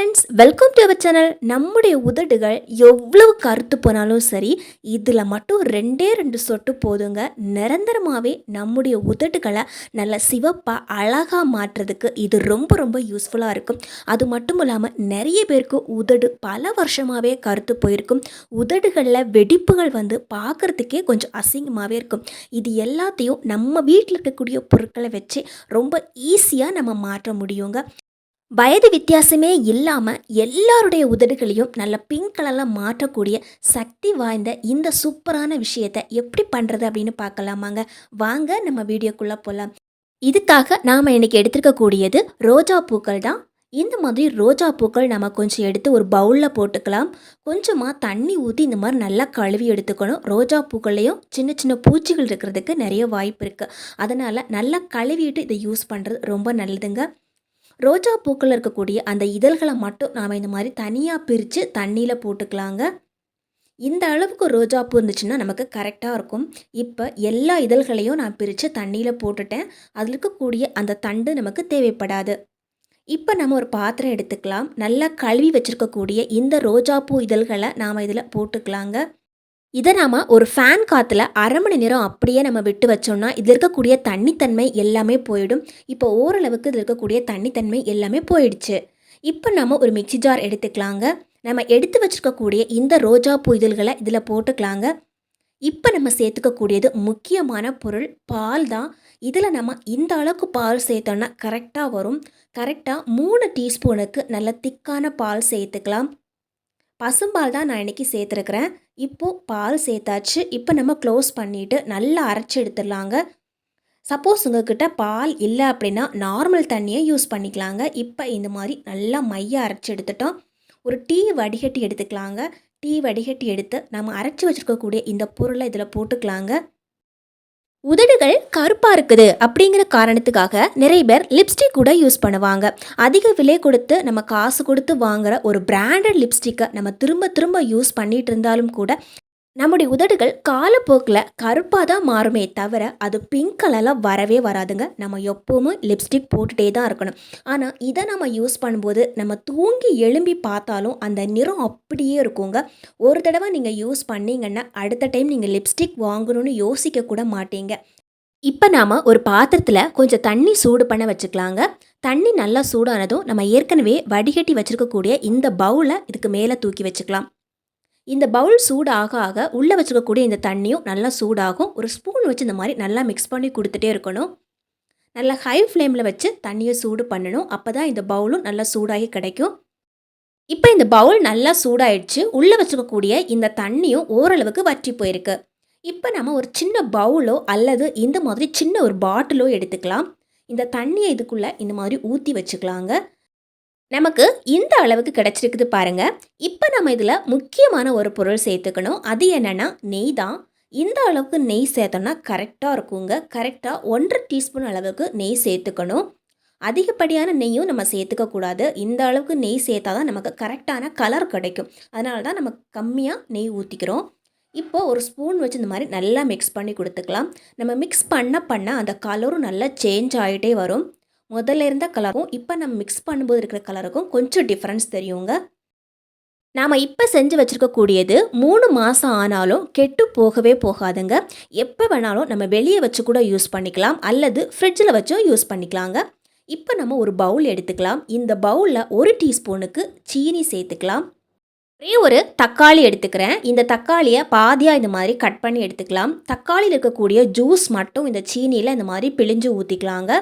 Friends welcome to our channel நம்முடைய உதடுகள் எவ்வளவு கருத்து போனாலும் சரி இதில் மட்டும் ரெண்டே ரெண்டு சொட்டு போதுங்க. நிரந்தரமாகவே நம்முடைய உதடுகளை நல்ல சிவப்பாக அழகாக மாற்றுறதுக்கு இது ரொம்ப ரொம்ப யூஸ்ஃபுல்லாக இருக்கும். அது மட்டும் இல்லாமல் நிறைய பேருக்கு உதடு பல வருஷமாகவே கருத்து போயிருக்கும். உதடுகளில் வெடிப்புகள் வந்து பார்க்குறதுக்கே கொஞ்சம் அசிங்கமாகவே இருக்கும். இது எல்லாத்தையும் நம்ம வீட்டில் இருக்கக்கூடிய பொருட்களை வச்சு ரொம்ப ஈஸியாக நம்ம மாற்ற முடியுங்க. வயது வித்தியாசமே இல்லாமல் எல்லாருடைய உதடுகளையும் நல்ல பிங்க் கலரில் மாற்றக்கூடிய சக்தி வாய்ந்த இந்த சூப்பரான விஷயத்தை எப்படி பண்ணுறது அப்படின்னு பார்க்கலாமாங்க. வாங்க நம்ம வீடியோக்குள்ளே போகலாம் இதுக்காக நாம் இன்றைக்கி எடுத்துருக்கக்கூடியது ரோஜா பூக்கள் தான். இந்த மாதிரி ரோஜா பூக்கள் நம்ம கொஞ்சம் எடுத்து ஒரு பவுலில் போட்டுக்கலாம். கொஞ்சமாக தண்ணி ஊற்றி இந்த மாதிரி நல்லா கழுவி எடுத்துக்கணும். ரோஜா பூக்கள்லேயும் சின்ன சின்ன பூச்சிகள் இருக்கிறதுக்கு நிறைய வாய்ப்பு இருக்குது அதனால் நல்லா கழுவிட்டு இதை யூஸ் பண்ணுறது ரொம்ப நல்லதுங்க. ரோஜா பூக்கள் இருக்கக்கூடிய அந்த இதழ்களை மட்டும் நாம் இந்த மாதிரி தனியாக பிரித்து தண்ணியில் போட்டுக்கலாங்க. இந்த அளவுக்கு ரோஜா பூ இருந்துச்சுன்னா நமக்கு கரெக்டாக இருக்கும். இப்போ எல்லா இதழ்களையும் நான் பிரித்து தண்ணியில் போட்டுட்டேன். அதில் இருக்கக்கூடிய அந்த தண்டு நமக்கு தேவைப்படாது. இப்போ நம்ம ஒரு பாத்திரம் எடுத்துக்கலாம். நல்லா கழுவி வச்சுருக்கக்கூடிய இந்த ரோஜா பூ இதழ்களை நாம் இதில் போட்டுக்கலாங்க. இதை நாம் ஒரு ஃபேன் காற்றுல அரை மணி நேரம் அப்படியே நம்ம விட்டு வச்சோம்னா இதில் இருக்கக்கூடிய தண்ணித்தன்மை எல்லாமே போயிடும். இப்போ ஓரளவுக்கு இதில் இருக்கக்கூடிய தண்ணித்தன்மை எல்லாமே போயிடுச்சு. இப்போ நம்ம ஒரு மிக்சி ஜார் எடுத்துக்கலாங்க. நம்ம எடுத்து வச்சுருக்கக்கூடிய இந்த ரோஜா பூ இதழ்களை இதில் போட்டுக்கலாங்க. இப்போ நம்ம சேர்த்துக்கக்கூடியது முக்கியமான பொருள் பால் தான். இதில் நம்ம இந்த அளவுக்கு பால் சேர்த்தோன்னா கரெக்டாக வரும். கரெக்டாக மூணு டீஸ்பூனுக்கு நல்ல திக்கான பால் சேர்த்துக்கலாம். பசும்பால் தான் நான் இன்றைக்கி சேர்த்துருக்குறேன். இப்போது பால் சேர்த்தாச்சு. இப்போ நம்ம க்ளோஸ் பண்ணிவிட்டு நல்லா அரைச்சி எடுத்துடலாங்க. சப்போஸ் உங்கள்கிட்ட பால் இல்லை அப்படின்னா நார்மல் தண்ணியை யூஸ் பண்ணிக்கலாங்க. இப்போ இந்த மாதிரி நல்லா மைய அரைச்சி எடுத்துட்டோம். ஒரு டீ வடிகட்டி எடுத்துக்கலாங்க. டீ வடிகட்டி எடுத்து நம்ம அரைச்சி வச்சுருக்கக்கூடிய இந்த பொருளை இதில் போட்டுக்கலாங்க. உதடுகள் கருப்பாக இருக்குது அப்படிங்கிற காரணத்துக்காக நிறைய பேர் லிப்ஸ்டிக் கூட யூஸ் பண்ணுவாங்க. அதிக விலை கொடுத்து நம்ம காசு கொடுத்து வாங்குற ஒரு பிராண்டட் லிப்ஸ்டிக்கை நம்ம திரும்ப திரும்ப யூஸ் பண்ணிட்டு இருந்தாலும் கூட நம்முடைய உதடுகள் காலப்போக்கில் கருப்பாக தான் மாறுமே தவிர அது பிங்க் கலரில் வரவே வராதுங்க. நம்ம எப்போவுமே லிப்ஸ்டிக் போட்டுகிட்டே தான் இருக்கணும். ஆனால் இதை நம்ம யூஸ் பண்ணும்போது நம்ம தூங்கி எழும்பி பார்த்தாலும் அந்த நிறம் அப்படியே இருக்குங்க. ஒரு தடவை நீங்கள் யூஸ் பண்ணிங்கன்னா அடுத்த டைம் நீங்கள் லிப்ஸ்டிக் வாங்கணும்னு யோசிக்க கூட மாட்டீங்க. இப்போ நாம் ஒரு பாத்திரத்தில் கொஞ்சம் தண்ணி சூடு பண்ண வச்சுக்கலாங்க. தண்ணி நல்லா சூடானதும் நம்ம ஏற்கனவே வடிகட்டி வச்சுருக்கக்கூடிய இந்த பவுலை இதுக்கு மேலே தூக்கி வச்சுக்கலாம். இந்த பவுல் சூடாக ஆக ஆக உள்ளே வச்சுக்கக்கூடிய இந்த தண்ணியும் நல்லா சூடாகும். ஒரு ஸ்பூன் வச்சு இந்த மாதிரி நல்லா மிக்ஸ் பண்ணி கொடுத்துட்டே இருக்கணும். நல்லா ஹை ஃப்ளேமில் வச்சு தண்ணியை சூடு பண்ணணும். அப்போ தான் இந்த பவுலும் நல்லா சூடாகி கிடைக்கும். இப்போ இந்த பவுல் நல்லா சூடாயிடுச்சு. உள்ளே வச்சுக்கக்கூடிய இந்த தண்ணியும் ஓரளவுக்கு வற்றி போயிருக்கு. இப்போ நம்ம ஒரு சின்ன பவுலோ அல்லது இந்த மாதிரி சின்ன ஒரு பாட்டிலோ எடுத்துக்கலாம். இந்த தண்ணியை இதுக்குள்ளே இந்த மாதிரி ஊற்றி வச்சுக்கலாங்க. நமக்கு இந்த அளவுக்கு கிடச்சிருக்குது பாருங்க. இப்போ நம்ம இதில் முக்கியமான ஒரு பொருள் சேர்த்துக்கணும். அது என்னென்னா நெய் தான். இந்த அளவுக்கு நெய் சேர்த்தோன்னா கரெக்டாக இருக்குங்க. கரெக்டாக ஒன்றரை டீஸ்பூன் அளவுக்கு நெய் சேர்த்துக்கணும். அதிகப்படியான நெய்யும் நம்ம சேர்த்துக்க கூடாது. இந்த அளவுக்கு நெய் சேர்த்தா தான் நமக்கு கரெக்டான கலர் கிடைக்கும். அதனால தான் நம்ம கம்மியாக நெய் ஊற்றிக்கிறோம் இப்போது ஒரு ஸ்பூன் வச்சு இந்த மாதிரி நல்லா மிக்ஸ் பண்ணி கொடுத்துக்கலாம். நம்ம மிக்ஸ் பண்ண பண்ண அந்த கலரும் நல்லா சேஞ்ச் ஆகிட்டே வரும். முதல்ல இருந்த கலரும் இப்போ நம்ம மிக்ஸ் பண்ணும்போது இருக்கிற கலருக்கும் கொஞ்சம் டிஃப்ரென்ஸ் தெரியுங்க. நாம் இப்போ செஞ்சு வச்சுருக்கக்கூடியது மூணு மாதம் ஆனாலும் கெட்டு போகவே போகாதுங்க. எப்போ வேணாலும் நம்ம வெளியே வச்சு கூட யூஸ் பண்ணிக்கலாம். அல்லது ஃப்ரிட்ஜில் வச்சும் யூஸ் பண்ணிக்கலாங்க. இப்போ நம்ம ஒரு பவுல் எடுத்துக்கலாம். இந்த பவுலில் ஒரு டீஸ்பூனுக்கு சீனி சேர்த்துக்கலாம். ஒரே ஒரு தக்காளி எடுத்துக்கிறேன். இந்த தக்காளியை பாதியாக இந்த மாதிரி கட் பண்ணி எடுத்துக்கலாம். தக்காளியில் இருக்கக்கூடிய ஜூஸ் மட்டும் இந்த சீனியில் இந்த மாதிரி பிழிஞ்சு ஊற்றிக்கலாங்க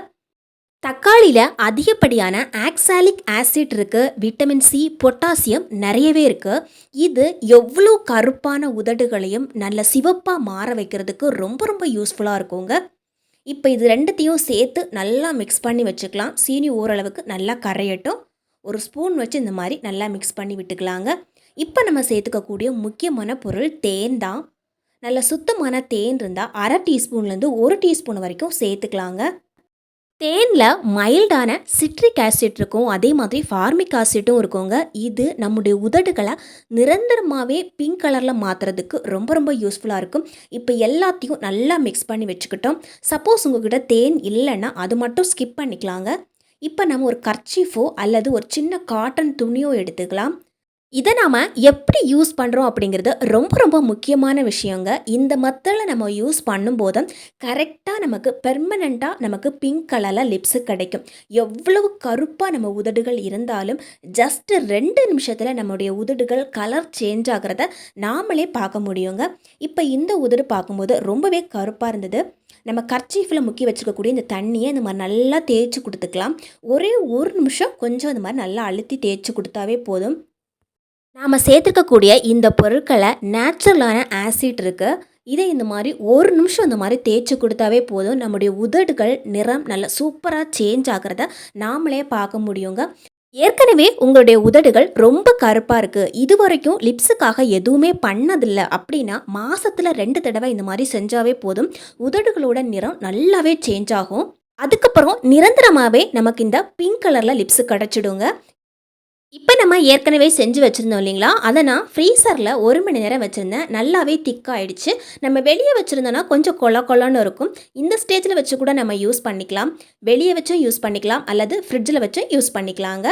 தக்காளியில் அதிகப்படியான ஆக்சாலிக் ஆசிட் இருக்குது விட்டமின் சி பொட்டாசியம் நிறையவே இருக்குது இது எவ்வளோ கருப்பான உதடுகளையும் நல்ல சிவப்பாக மாற வைக்கிறதுக்கு ரொம்ப ரொம்ப யூஸ்ஃபுல்லாக இருக்குங்க. இப்போ இது ரெண்டுத்தையும் சேர்த்து நல்லா மிக்ஸ் பண்ணி வச்சுக்கலாம். சீனி ஓரளவுக்கு நல்லா கரையட்டும். ஒரு ஸ்பூன் வச்சு இந்த மாதிரி நல்லா மிக்ஸ் பண்ணி விட்டுக்கலாங்க. இப்போ நம்ம சேர்த்துக்கக்கூடிய முக்கியமான பொருள் தேன் தான் நல்ல சுத்தமான தேன் இருந்தால் அரை டீஸ்பூன்லேருந்து ஒரு டீஸ்பூன் வரைக்கும் சேர்த்துக்கலாங்க. தேனில் மைல்டான சிட்ரிக் ஆசிட் இருக்கும். அதே மாதிரி ஃபார்மிக் ஆசிட்டும் இருக்குங்க. இது நம்முடைய உதடுகளை நிரந்தரமாகவே பிங்க் கலரில் மாற்றுறதுக்கு ரொம்ப ரொம்ப யூஸ்ஃபுல்லாக இருக்கும். இப்போ எல்லாத்தையும் நல்லா மிக்ஸ் பண்ணி வச்சுக்கிட்டோம். சப்போஸ் உங்ககிட்ட தேன் இல்லைன்னா அது மட்டும் ஸ்கிப் பண்ணிக்கலாங்க. இப்போ நம்ம ஒரு கர்ச்சீஃபோ அல்லது ஒரு சின்ன காட்டன் துணியோ எடுத்துக்கலாம். இதை நாம் எப்படி யூஸ் பண்ணுறோம் அப்படிங்கிறது ரொம்ப ரொம்ப முக்கியமான விஷயங்க. இந்த மெத்தடில் நம்ம யூஸ் பண்ணும்போது கரெக்டாக நமக்கு பெர்மனண்ட்டாக நமக்கு பிங்க் கலரில் லிப்ஸு கிடைக்கும். எவ்வளவு கருப்பாக நம்ம உதடுகள் இருந்தாலும் ஜஸ்ட்டு ரெண்டு நிமிஷத்தில் நம்முடைய உதடுகள் கலர் சேஞ்ச் ஆகிறத நாமளே பார்க்க முடியுங்க. இப்போ இந்த உதடு பார்க்கும்போது ரொம்பவே கருப்பாக இருந்தது. நம்ம கர்ச்சீஃபில் முக்கி வச்சுக்கக்கூடிய இந்த தண்ணியை இந்த மாதிரி நல்லா தேய்ச்சி கொடுத்துக்கலாம். ஒரே ஒரு நிமிஷம் கொஞ்சம் இந்த மாதிரி நல்லா அழுத்தி தேய்ச்சி கொடுத்தாவே போதும். நாம் சேர்த்துக்கக்கூடிய இந்த பொருட்களை நேச்சுரலான ஆசிட் இருக்குது இதை இந்த மாதிரி ஒரு நிமிஷம் இந்த மாதிரி தேய்ச்சி கொடுத்தாவே போதும். நம்முடைய உதடுகள் நிறம் நல்லா சூப்பராக சேஞ்ச் ஆகிறத நாமளே பார்க்க முடியுங்க. ஏற்கனவே உங்களுடைய உதடுகள் ரொம்ப கருப்பாக இருக்குது இது வரைக்கும் லிப்ஸுக்காக எதுவுமே பண்ணதில்லை. அப்படின்னா மாதத்தில் ரெண்டு தடவை இந்த மாதிரி செஞ்சாவே போதும். உதடுகளோட நிறம் நல்லாவே சேஞ்ச் ஆகும். அதுக்கப்புறம் நிரந்தரமாகவே நமக்கு இந்த பிங்க் கலரில் லிப்ஸு கிடச்சிடுங்க. இப்போ நம்ம ஏற்கனவே செஞ்சு வச்சுருந்தோம் இல்லைங்களா? அதை நான் ஃப்ரீசரில் ஒரு மணி நேரம் வச்சுருந்தேன். நல்லாவே திக்காயிடுச்சு நம்ம வெளியே வச்சுருந்தோன்னா கொஞ்சம் கொல கொலன்னு இருக்கும். இந்த ஸ்டேஜில் வச்சு கூட நம்ம யூஸ் பண்ணிக்கலாம். வெளியே வச்சும் யூஸ் பண்ணிக்கலாம். அல்லது ஃப்ரிட்ஜில் வச்சும் யூஸ் பண்ணிக்கலாங்க.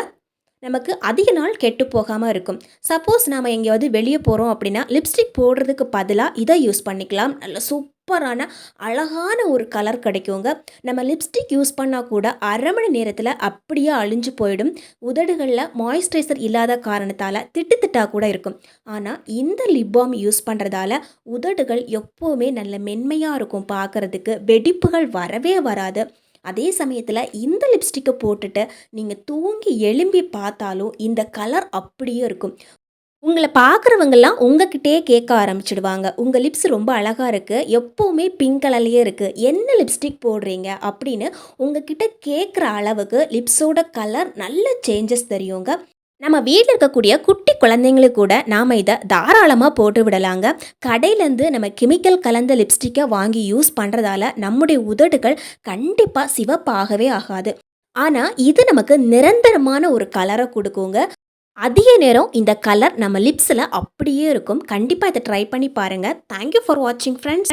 நமக்கு அதிக நாள் கெட்டு போகாமல் இருக்கும். சப்போஸ் நாம் எங்கேயாவது வெளியே போகிறோம் அப்படின்னா லிப்ஸ்டிக் போடுறதுக்கு பதிலாக இதை யூஸ் பண்ணிக்கலாம். நல்ல சூப் சூப்பரான அழகான ஒரு கலர் கிடைக்குங்க. நம்ம லிப்ஸ்டிக் யூஸ் பண்ணால் கூட அரை மணி நேரத்தில் அப்படியே அழிஞ்சு போயிடும். உதடுகளில் மாய்ஸ்சரைசர் இல்லாத காரணத்தால் திட்டு திட்டாக கூட இருக்கும். ஆனால் இந்த லிப் பாம் யூஸ் பண்ணுறதால உதடுகள் எப்போவுமே நல்ல மென்மையாக இருக்கும் பார்க்குறதுக்கு வெடிப்புகள் வரவே வராது. அதே சமயத்தில் இந்த லிப்ஸ்டிக்கை போட்டுட்டு நீங்கள் தூங்கி எழும்பி பார்த்தாலும் இந்த கலர் அப்படியே இருக்கும். உங்களை பார்க்குறவங்கெல்லாம் உங்ககிட்டயே கேட்க ஆரம்பிச்சிடுவாங்க. உங்கள் லிப்ஸ் ரொம்ப அழகாக இருக்குது எப்போவுமே பிங்க் கலர்லேயே இருக்குது என்ன லிப்ஸ்டிக் போடுறீங்க அப்படின்னு உங்ககிட்ட கேட்குற அளவுக்கு லிப்ஸோட கலர் நல்ல சேஞ்சஸ் தெரியுங்க. நம்ம வீட்டில் இருக்கக்கூடிய குட்டி குழந்தைங்களுக்கு கூட நாம் இதை தாராளமாக போட்டு விடலாங்க. கடையிலேருந்து நம்ம கெமிக்கல் கலந்த லிப்ஸ்டிக்கை வாங்கி யூஸ் பண்ணுறதால நம்முடைய உதடுகள் கண்டிப்பாக சிவப்பாகவே ஆகாது. ஆனால் இது நமக்கு நிரந்தரமான ஒரு கலரை கொடுக்குங்க. அதிக நேரம் இந்த கலர் நம்ம லிப்ஸில் அப்படியே இருக்கும். கண்டிப்பாக இதை ட்ரை பண்ணி பாருங்கள் தேங்க்யூ ஃபார் வாட்சிங் ஃப்ரெண்ட்ஸ்